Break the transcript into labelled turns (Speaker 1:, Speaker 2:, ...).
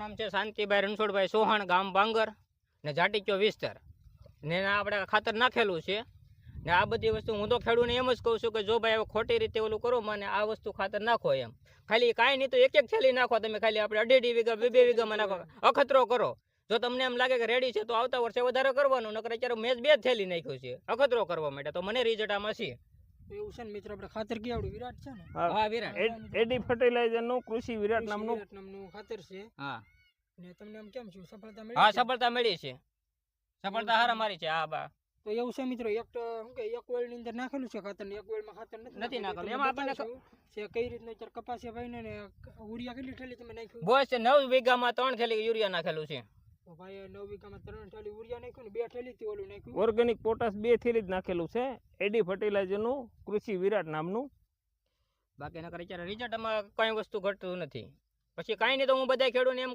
Speaker 1: નામ છે શાંતિભાઈ રણછોડભાઈ સોહાણ, ગામ બાંગર ને જાટીચો વિસ્તાર. ને આપણે ખાતર નાખેલું છે. ને આ બધી વસ્તુ હું તો ખેડૂને એમ જ કહું છું કે જો ભાઈ હવે ખોટી રીતે ઓલું કરો મને, આ વસ્તુ ખાતર નાખો એમ. ખાલી કાંઈ નહીં તો એક એક થેલી નાખો તમે, ખાલી આપણે અઢી વીઘા, બે બે વીઘામાં નાખો. અખતરો કરો. જો તમને એમ લાગે કે રેડી છે તો આવતા વર્ષે વધારે કરવાનું, નકર અત્યારે મેં બે થેલી નાખ્યું છે, અખતરો કરવા માટે. તો મને રિઝલ્ટ આમાં છે.
Speaker 2: એવું છે ને મિત્રો આપણે ખાતર કેવડું? વિરાટ છે ને?
Speaker 3: હા.
Speaker 1: વિરાટ.
Speaker 3: એડી ફર્ટિલાઇઝરનું કૃષિ વિરાટ નામનું.
Speaker 2: વિરાટ નામનું ખાતર છે.
Speaker 1: હા.
Speaker 2: ને તમને એમ કેમ છું સફળતા મળી
Speaker 1: હા
Speaker 2: છે?
Speaker 1: સફળતા મળી છે. સફળતા હારા મારી છે હા બા.
Speaker 2: તો એવું છે મિત્રો એક તો શું કે એક વેલની અંદર નાખેલું છે ખાતર ને એક વેલમાં ખાતર નથી
Speaker 1: નથી
Speaker 2: નાખેલું.
Speaker 1: એમાં આપણને
Speaker 2: છે કઈ રીતનું અત્યારે કપાસિયા ભાઈ ને ઉડિયા કેટલી ઠેલી તમે નાખ્યું?
Speaker 1: બોસ નવ વીઘામાં ત્રણ થેલી યુરિયા નાખેલું છે.
Speaker 2: તો ભાઈ નવ વીઘામાં ત્રણ ઠેલી ઉડિયા નાખ્યું ને બે ઠેલી થી ઓલું નાખ્યું.
Speaker 3: ઓર્ગેનિક પોટાશ બે થેલી જ નાખેલું છે. એડી ફર્ટિલાઇઝરનું કૃષિ વિરાટ નામનું.
Speaker 1: બાકી નકર અત્યારે રિઝલ્ટમાં કઈ વસ્તુ ઘટતું નથી. પછી કાંઈ નહીં તો હું બધા ખેડૂને એમ